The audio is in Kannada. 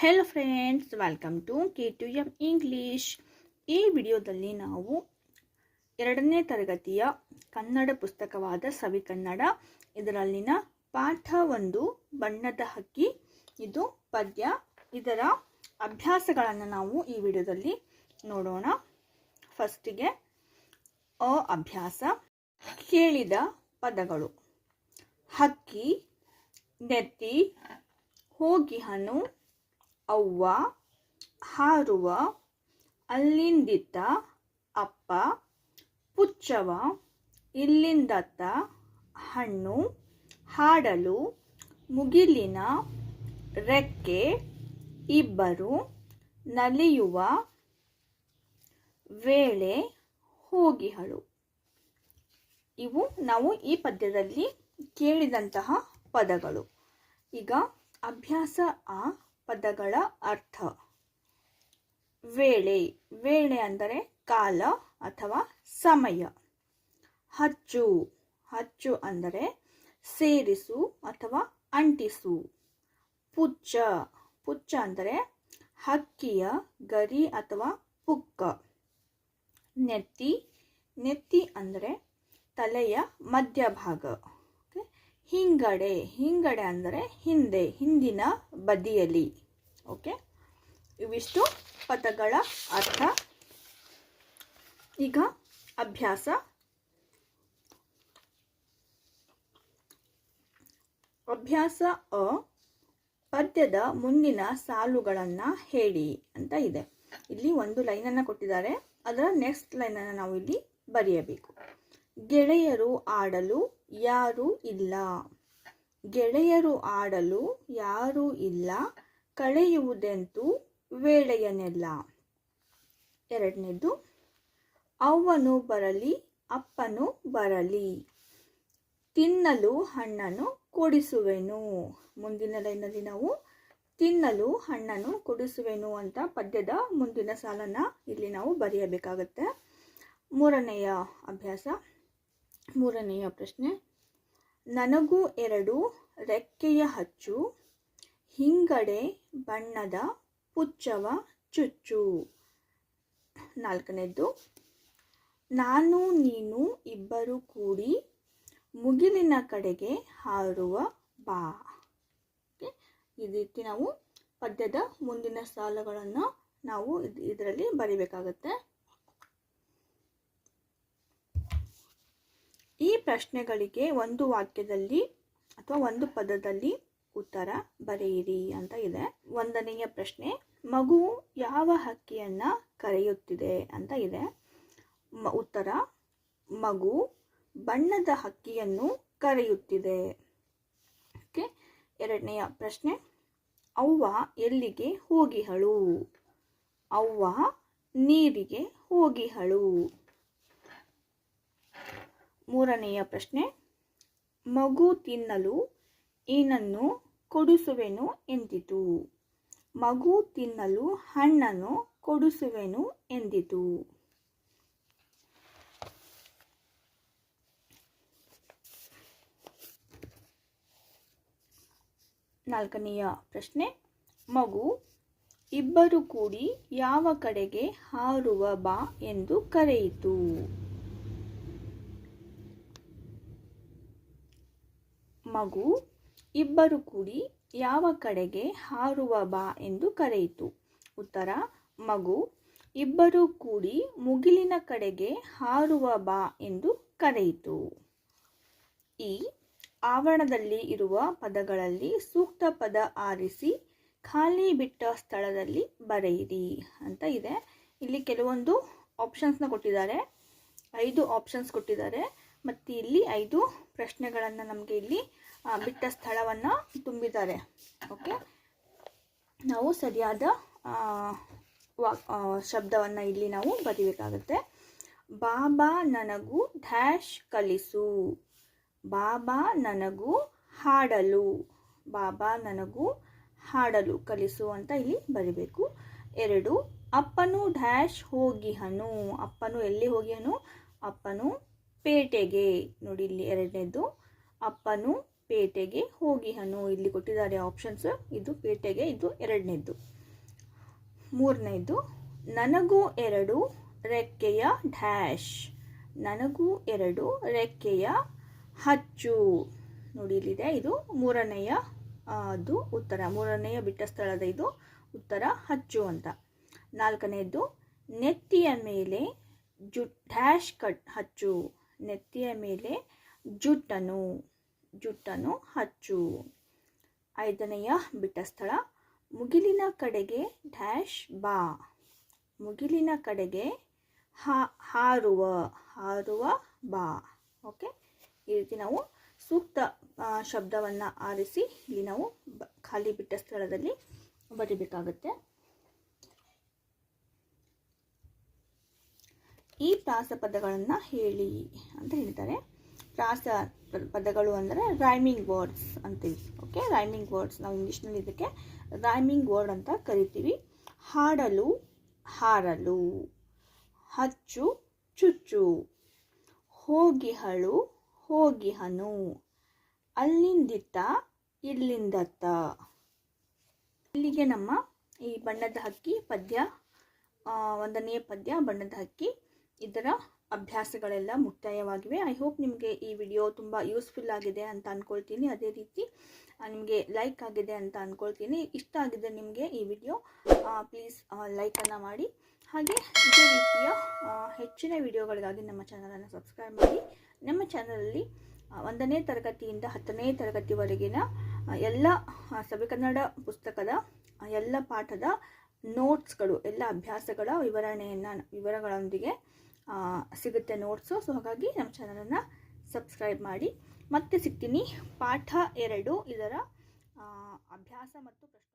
Hello friends welcome to K two M English ಈ ವಿಡಿಯೋದಲ್ಲಿ ನಾವು ಎರಡನೇ ತರಗತಿಯ ಕನ್ನಡ ಪುಸ್ತಕವಾದ ಸವಿ ಕನ್ನಡ, ಇದರಲ್ಲಿನ ಪಾಠ ಒಂದು, ಬಣ್ಣದ ಹಕ್ಕಿ, ಇದು ಪದ್ಯ, ಇದರ ಅಭ್ಯಾಸಗಳನ್ನು ನಾವು ಈ ವಿಡಿಯೋದಲ್ಲಿ ನೋಡೋಣ. ಫಸ್ಟಿಗೆ ಅ ಅಭ್ಯಾಸ, ಕೇಳಿದ ಪದಗಳು. ಹಕ್ಕಿ, ನೆತ್ತಿ ಹೋಗಿಹನು ಅವ್ವ, ಹಾರುವ ಅಲ್ಲಿಂದಿತ್ತ ಅಪ್ಪ, ಪುಚ್ಚವ, ಇಲ್ಲಿಂದತ್ತ ಹಣ್ಣು, ಹಾಡಲು, ಮುಗಿಲಿನ ರೆಕ್ಕೆ, ಇಬ್ಬರು ನಲಿಯುವ ವೇಳೆ ಹೋಗಿಹಳು. ಇವು ನಾವು ಈ ಪದ್ಯದಲ್ಲಿ ಕೇಳಿದಂತಹ ಪದಗಳು. ಈಗ ಅಭ್ಯಾಸ ಆ ಪದಗಳ ಅರ್ಥ. ವೇಳೆ ವೇಳೆ ಅಂದರೆ ಕಾಲ ಅಥವಾ ಸಮಯ. ಹಚ್ಚು ಹಚ್ಚು ಅಂದರೆ ಸೇರಿಸು ಅಥವಾ ಅಂಟಿಸು. ಪುಚ್ಚ ಪುಚ್ಚ ಅಂದರೆ ಹಕ್ಕಿಯ, ಗರಿ ಅಥವಾ ಪುಕ್ಕ. ನೆತ್ತಿ ನೆತ್ತಿ ಅಂದರೆ ತಲೆಯ ಮಧ್ಯಭಾಗ. ಹಿಂಗಡೆ ಹಿಂಗಡೆ ಅಂದರೆ ಹಿಂದೆ, ಹಿಂದಿನ ಬದಿಯಲ್ಲಿ. ಓಕೆ? ಇವಿಷ್ಟು ಪದಗಳ ಅರ್ಥ. ಈಗ ಅಭ್ಯಾಸ. ಅಭ್ಯಾಸ ಅ, ಪದ್ಯದ ಮುಂದಿನ ಸಾಲುಗಳನ್ನು ಹೇಳಿ ಅಂತ ಇದೆ. ಇಲ್ಲಿ ಒಂದು ಲೈನನ್ನು ಕೊಟ್ಟಿದ್ದಾರೆ. ಅದರ ನೆಕ್ಸ್ಟ್ ಲೈನನ್ನು ನಾವು ಇಲ್ಲಿ ಬರೆಯಬೇಕು. ಗೆಳೆಯರು ಆಡಲು ಯಾರೂ ಇಲ್ಲ. ಗೆಳೆಯರು ಆಡಲು ಯಾರೂ ಇಲ್ಲ. ಕಳೆಯುವುದೆಂತೂ ವೇಳೆಯನೆಲ್ಲ. ಎರಡನೇದು ಅವ್ವನು ಬರಲಿ, ಅಪ್ಪನು ಬರಲಿ. ತಿನ್ನಲು ಹಣ್ಣನ್ನು ಕೊಡಿಸುವೆನು. ಮುಂದಿನ ಲೈನಲ್ಲಿ ನಾವು ತಿನ್ನಲು ಹಣ್ಣನ್ನು ಕೊಡಿಸುವೆನು ಅಂತ ಪದ್ಯದ ಮುಂದಿನ ಸಾಲನ್ನು ಇಲ್ಲಿ ನಾವು ಬರೆಯಬೇಕಾಗತ್ತೆ. ಮೂರನೆಯ ಅಭ್ಯಾಸ, ಮೂರನೆಯ ಪ್ರಶ್ನೆ, ನನಗೂ ಎರಡು ರೆಕ್ಕೆಯ ಹಚ್ಚು ಹಿಂಗಡೆ ಬಣ್ಣದ ಪುಚ್ಚವ ಚುಚ್ಚು. ನಾಲ್ಕನೇದ್ದು, ನಾನು, ನೀನು ಇಬ್ಬರು ಕೂಡಿ ಮುಗಿಲಿನ ಕಡೆಗೆ ಹಾರುವ ಬಾ. ಈ ರೀತಿ ನಾವು ಪದ್ಯದ ಮುಂದಿನ ಸಾಲುಗಳನ್ನು ನಾವು ಇದರಲ್ಲಿ ಬರಿಬೇಕಾಗತ್ತೆ. ಈ ಪ್ರಶ್ನೆಗಳಿಗೆ ಒಂದು ವಾಕ್ಯದಲ್ಲಿ ಅಥವಾ ಒಂದು ಪದದಲ್ಲಿ ಉತ್ತರ ಬರೆಯಿರಿ ಅಂತ ಇದೆ. ಒಂದನೆಯ ಪ್ರಶ್ನೆ, ಮಗು ಯಾವ ಹಕ್ಕಿಯನ್ನ ಕರೆಯುತ್ತಿದೆ ಅಂತ ಇದೆ. ಉತ್ತರ, ಮಗು ಬಣ್ಣದ ಹಕ್ಕಿಯನ್ನು ಕರೆಯುತ್ತಿದೆ. ಓಕೆ, ಎರಡನೆಯ ಪ್ರಶ್ನೆ, ಅವ್ವ ಎಲ್ಲಿಗೆ ಹೋಗಿಹಳು? ಅವ್ವ ನೀರಿಗೆ ಹೋಗಿಹಳು. ಮೂರನೆಯ ಪ್ರಶ್ನೆ, ಮಗು ತಿನ್ನಲು ಏನನ್ನು ಕೊಡಿಸುವೆನು ಎಂದಿತು. ಮಗು ತಿನ್ನಲು ಹಣ್ಣನ್ನು ಕೊಡಿಸುವೆನು ಎಂದಿತು. ನಾಲ್ಕನೆಯ ಪ್ರಶ್ನೆ. ಮಗು, ಇಬ್ಬರು ಕೂಡಿ ಯಾವ ಕಡೆಗೆ ಹಾರುವ ಬಾ ಎಂದು ಕರೆಯಿತು. ಮಗು ಇಬ್ಬರು ಕೂಡಿ ಯಾವ ಕಡೆಗೆ ಹಾರುವ ಬಾ ಎಂದು ಕರೆಯಿತು. ಉತ್ತರ, ಮಗು, ಇಬ್ಬರು ಕೂಡಿ ಮುಗಿಲಿನ ಕಡೆಗೆ ಹಾರುವ ಬಾ ಎಂದು ಕರೆಯಿತು. ಈ ಆವರಣದಲ್ಲಿ ಇರುವ ಪದಗಳಲ್ಲಿ ಸೂಕ್ತ ಪದ ಆರಿಸಿ ಖಾಲಿ ಬಿಟ್ಟ ಸ್ಥಳದಲ್ಲಿ ಬರೆಯಿರಿ ಅಂತ ಇದೆ. ಇಲ್ಲಿ ಕೆಲವೊಂದು ಆಪ್ಷನ್ಸ್ನ ಕೊಟ್ಟಿದ್ದಾರೆ. ಐದು ಆಪ್ಷನ್ಸ್ ಕೊಟ್ಟಿದ್ದಾರೆ. ಮತ್ತು ಇಲ್ಲಿ ಐದು ಪ್ರಶ್ನೆಗಳನ್ನು ನಮಗೆ ಇಲ್ಲಿ ಬಿಟ್ಟ ಸ್ಥಳವನ್ನು ತುಂಬಿದ್ದಾರೆ. ಓಕೆ ನಾವು ಸರಿಯಾದ ವಾ ಶಬ್ದವನ್ನು ಇಲ್ಲಿ ನಾವು ಬರೀಬೇಕಾಗುತ್ತೆ. ಬಾಬಾ ನನಗೂ ಡ್ಯಾಶ್ ಕಲಿಸು. ಬಾಬಾ ನನಗೂ ಹಾಡಲು. ಬಾಬಾ ನನಗೂ ಹಾಡಲು ಕಲಿಸು ಅಂತ ಇಲ್ಲಿ ಬರಿಬೇಕು. ಎರಡು, ಅಪ್ಪನು ಡ್ಯಾಶ್ ಹೋಗಿಹನು. ಅಪ್ಪನು ಎಲ್ಲಿ ಹೋಗಿಹನು? ಅಪ್ಪನು ಪೇಟೆಗೆ ನೋಡಿ ಇಲ್ಲಿ ಎರಡನೇದು. ಅಪ್ಪನು ಪೇಟೆಗೆ ಹೋಗಿ ಹನು ಇಲ್ಲಿ ಕೊಟ್ಟಿದ್ದಾರೆ ಆಪ್ಷನ್ಸ್ ಇದು ಪೇಟೆಗೆ, ಇದು ಎರಡನೇದು. ಮೂರನೇದು, ನನಗೂ ಎರಡು ರೆಕ್ಕೆಯ ಡ್ಯಾಶ್. ನನಗೂ ಎರಡು ರೆಕ್ಕೆಯ ಹಚ್ಚು. ನೋಡಿ ಇಲ್ಲಿದೆ, ಇದು ಮೂರನೆಯ ಅದು ಉತ್ತರ. ಮೂರನೆಯ ಬಿಟ್ಟ ಸ್ಥಳದ ಇದು ಉತ್ತರ ಹಚ್ಚು ಅಂತ. ನಾಲ್ಕನೆಯದು ನೆತ್ತಿಯ ಮೇಲೆ ಜು, ಡ್ಯಾಶ್ ಕಟ್ ಹಚ್ಚು. ನೆತ್ತಿಯ ಮೇಲೆ ಜುಟ್ಟನು. ಜುಟ್ಟನು ಹಚ್ಚು. ಐದನೆಯ ಬಿಟ್ಟ ಸ್ಥಳ ಮುಗಿಲಿನ ಕಡೆಗೆ ಡ್ಯಾಶ್ ಬಾ. ಮುಗಿಲಿನ ಕಡೆಗೆ ಹಾ, ಹಾರುವ ಹಾರುವ ಬಾ. ಓಕೆ? ಈ ರೀತಿ ನಾವು ಸೂಕ್ತ ಶಬ್ದವನ್ನು ಆರಿಸಿ ಇಲ್ಲಿ ನಾವು ಖಾಲಿ ಬಿಟ್ಟ ಸ್ಥಳದಲ್ಲಿ ಬರಿಬೇಕಾಗುತ್ತೆ. ಈ ಪ್ರಾಸ ಪದಗಳನ್ನು ಹೇಳಿ ಅಂತ ಹೇಳ್ತಾರೆ ಪ್ರಾಸ ಪದಗಳು ಅಂದರೆ ರೈಮಿಂಗ್ ವರ್ಡ್ಸ್ ಅಂತೀವಿ ಓಕೆ ರೈಮಿಂಗ್ ವರ್ಡ್ಸ್ ನಾವು ಇಂಗ್ಲೀಷ್ನಲ್ಲಿ ಇದಕ್ಕೆ ರೈಮಿಂಗ್ ವರ್ಡ್ ಅಂತ ಕರಿತೀವಿ. ಹಾಡಲು, ಹಾರಲು, ಹಚ್ಚು, ಚುಚ್ಚು ಹೋಗಿಹಳು ಹೋಗಿಹನು ಅಲ್ಲಿಂದಿತ್ತ, ಇಲ್ಲಿಂದತ್ತ. ಇಲ್ಲಿಗೆ ನಮ್ಮ ಈ ಬಣ್ಣದ ಹಕ್ಕಿ ಪದ್ಯ ಒಂದನೆಯ ಪದ್ಯ ಬಣ್ಣದ ಹಕ್ಕಿ. ಇದರ ಅಭ್ಯಾಸಗಳೆಲ್ಲ ಮುಕ್ತಾಯವಾಗಿವೆ. ಐ ಹೋಪ್ ನಿಮಗೆ ಈ ವಿಡಿಯೋ ತುಂಬ ಯೂಸ್ಫುಲ್ ಆಗಿದೆ ಅಂತ ಅಂದ್ಕೊಳ್ತೀನಿ ಅದೇ ರೀತಿ ನಿಮಗೆ ಲೈಕ್ ಆಗಿದೆ ಅಂತ ಅಂದ್ಕೊಳ್ತೀನಿ ಇಷ್ಟ ಆಗಿದೆ ನಿಮಗೆ ಈ ವಿಡಿಯೋ ಪ್ಲೀಸ್ ಲೈಕನ್ನು ಮಾಡಿ. ಹಾಗೆ ಇದೇ ರೀತಿಯ ಹೆಚ್ಚಿನ ವಿಡಿಯೋಗಳಿಗಾಗಿ ನಮ್ಮ ಚಾನಲನ್ನು ಸಬ್ಸ್ಕ್ರೈಬ್ ಮಾಡಿ. ನಮ್ಮ ಚಾನಲಲ್ಲಿ ಒಂದನೇ ತರಗತಿಯಿಂದ ಹತ್ತನೇ ತರಗತಿವರೆಗಿನ ಎಲ್ಲ ಆ, ಸಭೆ ಕನ್ನಡ ಪುಸ್ತಕದ ಎಲ್ಲ ಪಾಠದ ನೋಟ್ಸ್ಗಳು ಎಲ್ಲ ಅಭ್ಯಾಸಗಳ ವಿವರಣೆಯನ್ನು ವಿವರಗಳೊಂದಿಗೆ ಸಿಗುತ್ತೆ ನೋಟ್ಸು ಸೊ ಹಾಗಾಗಿ ನಮ್ಮ ಚಾನಲನ್ನು ಸಬ್ಸ್ಕ್ರೈಬ್ ಮಾಡಿ. ಮತ್ತೆ ಸಿಗ್ತೀನಿ. ಪಾಠ ಎರಡು ಇದರ ಅಭ್ಯಾಸ ಮತ್ತು ಪ್ರಶ್ನೆ